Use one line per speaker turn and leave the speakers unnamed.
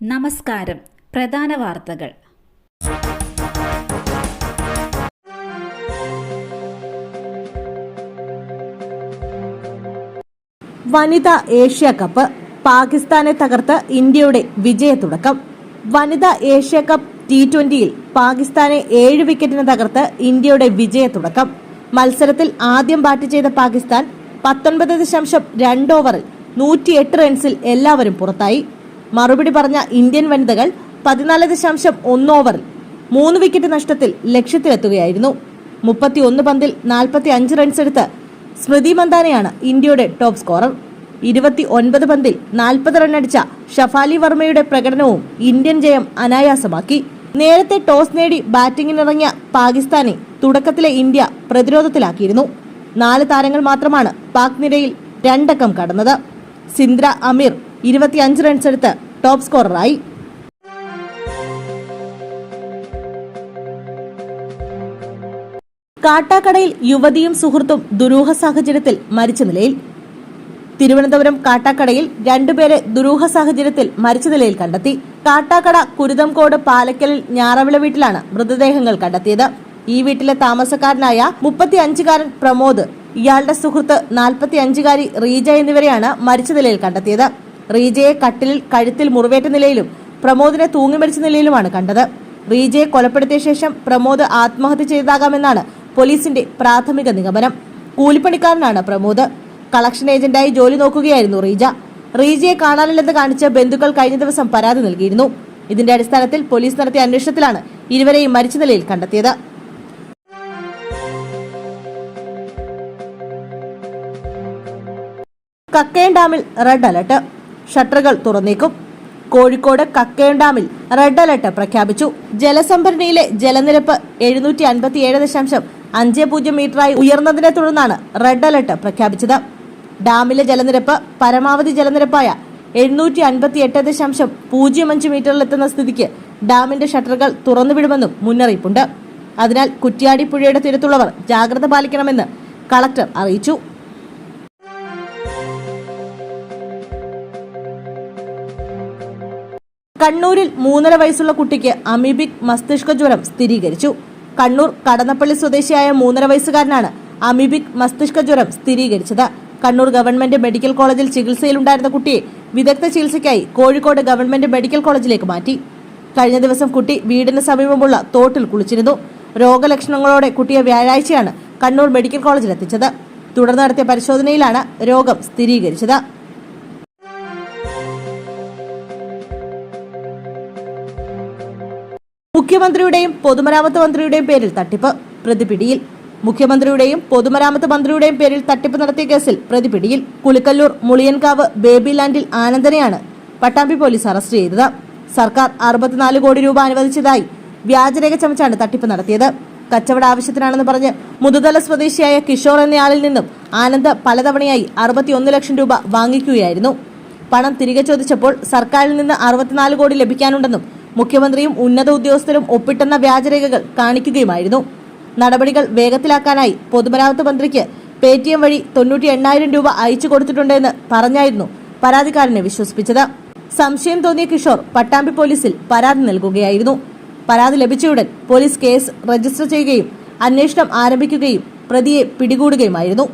നമസ്കാരം. പ്രധാന വാർത്തകൾ.
വനിതാ ഏഷ്യ കപ്പ്. പാകിസ്ഥാനെ തകർത്ത് ഇന്ത്യയുടെ വിജയ തുടക്കം വനിതാ ഏഷ്യ കപ്പ് ടി ട്വന്റിയിൽ പാകിസ്ഥാനെ ഏഴ് വിക്കറ്റിന് തകർത്ത് ഇന്ത്യയുടെ വിജയ തുടക്കം മത്സരത്തിൽ ആദ്യം ബാറ്റ് ചെയ്ത പാകിസ്ഥാൻ പത്തൊൻപത് ദശാംശം രണ്ട് ഓവറിൽ നൂറ്റിയെട്ട് റൺസിൽ എല്ലാവരും പുറത്തായി. മറുപടി പറഞ്ഞ ഇന്ത്യൻ വനിതകൾ പതിനാല് ദശാംശം ഒന്ന് ഓവറിൽ മൂന്ന് വിക്കറ്റ് നഷ്ടത്തിൽ ലക്ഷ്യത്തിലെത്തുകയായിരുന്നു. മുപ്പത്തിയൊന്ന് പന്തിൽ നാൽപ്പത്തി അഞ്ച് റൺസ് എടുത്ത് സ്മൃതി മന്ദാനയാണ് ഇന്ത്യയുടെ ടോപ്പ് സ്കോറർ ഇരുപത്തി ഒൻപത് പന്തിൽ നാൽപ്പത് റണ്ണടിച്ച ഷഫാലി വർമ്മയുടെ പ്രകടനവും ഇന്ത്യൻ ജയം അനായാസമാക്കി. നേരത്തെ ടോസ് നേടി ബാറ്റിംഗിനിറങ്ങിയ പാകിസ്ഥാനെ തുടക്കത്തിലെ ഇന്ത്യ പ്രതിരോധത്തിലാക്കിയിരുന്നു. നാല് താരങ്ങൾ മാത്രമാണ് പാക് നിരയിൽ രണ്ടക്കം കടന്നത്. സിന്ദ്ര അമീർ ഇരുപത്തിയഞ്ച് റൺസ് എടുത്ത് ടോപ്പ് സ്കോററായി കാട്ടാക്കടയിൽ യുവതിയും സുഹൃത്തും ദുരൂഹ സാഹചര്യത്തിൽ മരിച്ച നിലയിൽ. തിരുവനന്തപുരം കാട്ടാക്കടയിൽ രണ്ടുപേരെ ദുരൂഹ സാഹചര്യത്തിൽ മരിച്ച നിലയിൽ കണ്ടെത്തി. കാട്ടാക്കട കുരുതംകോട് പാലക്കലിൽ ഞാറവിള വീട്ടിലാണ് മൃതദേഹങ്ങൾ കണ്ടെത്തിയത്. ഈ വീട്ടിലെ താമസക്കാരനായ മുപ്പത്തി അഞ്ചുകാരൻ പ്രമോദ് ഇയാളുടെ സുഹൃത്ത് നാൽപ്പത്തി അഞ്ചുകാരി റീജ എന്നിവരെയാണ് മരിച്ച നിലയിൽ കണ്ടെത്തിയത്. റീജയെ കട്ടിൽ കഴുത്തിൽ മുറിവേറ്റ നിലയിലും പ്രമോദിനെ തൂങ്ങി മരിച്ച നിലയിലുമാണ് കണ്ടത്. റീജയെ കൊലപ്പെടുത്തിയ ശേഷം പ്രമോദ് ആത്മഹത്യ ചെയ്തതാകാമെന്നാണ് പോലീസിന്റെ പ്രാഥമിക നിഗമനം. കൂലിപ്പണിക്കാരനാണ് പ്രമോദ്. കളക്ഷൻ ഏജന്റായി ജോലി നോക്കുകയായിരുന്നു റീജ. റീജയെ കാണാനില്ലെന്ന് കാണിച്ച് ബന്ധുക്കൾ കഴിഞ്ഞ ദിവസം പരാതി നൽകിയിരുന്നു. ഇതിന്റെ അടിസ്ഥാനത്തിൽ പോലീസ് നടത്തിയ അന്വേഷണത്തിലാണ് ഇരുവരെയും മരിച്ച നിലയിൽ കണ്ടെത്തിയത്. കക്കയം ഡാമിൽ റെഡ് അലർട്ട്. ഷട്ടറുകൾ തുറന്നേക്കും. കോഴിക്കോട് കക്കയം ഡാമിൽ റെഡ് അലർട്ട് പ്രഖ്യാപിച്ചു. ജലസംഭരണിയിലെ ജലനിരപ്പ് എഴുന്നൂറ്റി അൻപത്തിയേഴ് ദശാംശം അഞ്ച് പൂജ്യം മീറ്ററായി ഉയർന്നതിനെ തുടർന്നാണ് റെഡ് അലർട്ട് പ്രഖ്യാപിച്ചത്. ഡാമിലെ ജലനിരപ്പ് പരമാവധി ജലനിരപ്പായ എഴുന്നൂറ്റി അൻപത്തി എട്ട് ദശാംശം പൂജ്യം അഞ്ച് മീറ്ററിലെത്തുന്ന സ്ഥിതിക്ക് ഡാമിന്റെ ഷട്ടറുകൾ തുറന്നുവിടുമെന്നും മുന്നറിയിപ്പുണ്ട്. അതിനാൽ കുറ്റ്യാടി പുഴയുടെ തീരത്തുള്ളവർ ജാഗ്രത പാലിക്കണമെന്ന് കളക്ടർ അറിയിച്ചു. കണ്ണൂരിൽ മൂന്നര വയസ്സുള്ള കുട്ടിക്ക് അമീബിക് മസ്തിഷ്ക ജ്വരം സ്ഥിരീകരിച്ചു. കണ്ണൂർ കടന്നപ്പള്ളി സ്വദേശിയായ മൂന്നര വയസ്സുകാരനാണ് അമീബിക് മസ്തിഷ്ക ജ്വരം സ്ഥിരീകരിച്ചത്. കണ്ണൂർ ഗവൺമെന്റ് മെഡിക്കൽ കോളേജിൽ ചികിത്സയിലുണ്ടായിരുന്ന കുട്ടിയെ വിദഗ്ധ ചികിത്സയ്ക്കായി കോഴിക്കോട് ഗവൺമെന്റ് മെഡിക്കൽ കോളേജിലേക്ക് മാറ്റി. കഴിഞ്ഞ ദിവസം കുട്ടി വീടിന് സമീപമുള്ള തോട്ടിൽ കുളിച്ചിരുന്നു. രോഗലക്ഷണങ്ങളോടെ കുട്ടിയെ വ്യാഴാഴ്ചയാണ് കണ്ണൂർ മെഡിക്കൽ കോളേജിൽ എത്തിച്ചത് തുടർന്ന് നടത്തിയ പരിശോധനയിലാണ് രോഗം സ്ഥിരീകരിച്ചത്. മുഖ്യമന്ത്രിയുടെയും പൊതുമരാമത്ത് മന്ത്രിയുടെയും പേരിൽ തട്ടിപ്പ് പ്രതിപിടിയിൽ. മുഖ്യമന്ത്രിയുടെയും പൊതുമരാമത്ത് മന്ത്രിയുടെയും പേരിൽ തട്ടിപ്പ് നടത്തിയ കേസിൽ പ്രതിപിടിയിൽ. കുളിക്കല്ലൂർ മുളിയൻകാവ് ബേബി ലാൻഡിൽ ആനന്ദനെയാണ് പട്ടാമ്പി പോലീസ് അറസ്റ്റ് ചെയ്തത്. സർക്കാർ അറുപത്തിനാല് കോടി രൂപ അനുവദിച്ചതായി വ്യാജരേഖ ചമച്ചാണ് തട്ടിപ്പ് നടത്തിയത്. കച്ചവട ആവശ്യത്തിനാണെന്ന് പറഞ്ഞ് മുതുതല സ്വദേശിയായ കിഷോർ എന്നയാളിൽ നിന്നും ആനന്ദ് പലതവണയായി അറുപത്തിയൊന്ന് ലക്ഷം രൂപ വാങ്ങിക്കുകയായിരുന്നു. പണം തിരികെ ചോദിച്ചപ്പോൾ സർക്കാരിൽ നിന്ന് അറുപത്തിനാല് കോടി ലഭിക്കാനുണ്ടെന്നും മുഖ്യമന്ത്രിയും ഉന്നത ഉദ്യോഗസ്ഥരും ഒപ്പിട്ടെന്ന വ്യാജരേഖകൾ കാണിക്കുകയുമായിരുന്നു. നടപടികൾ വേഗത്തിലാക്കാനായി പൊതുമരാമത്ത് മന്ത്രിക്ക് പേടിഎം വഴി തൊണ്ണൂറ്റി എണ്ണായിരം രൂപ അയച്ചു കൊടുത്തിട്ടുണ്ടെന്ന് പറഞ്ഞായിരുന്നു പരാതിക്കാരനെ വിശ്വസിപ്പിച്ചത്. സംശയം തോന്നിയ കിഷോർ പട്ടാമ്പി പോലീസിൽ പരാതി നൽകുകയായിരുന്നു. പരാതി ലഭിച്ചയുടൻ പോലീസ് കേസ് രജിസ്റ്റർ ചെയ്യുകയും അന്വേഷണം ആരംഭിക്കുകയും പ്രതിയെ പിടികൂടുകയുമായിരുന്നു.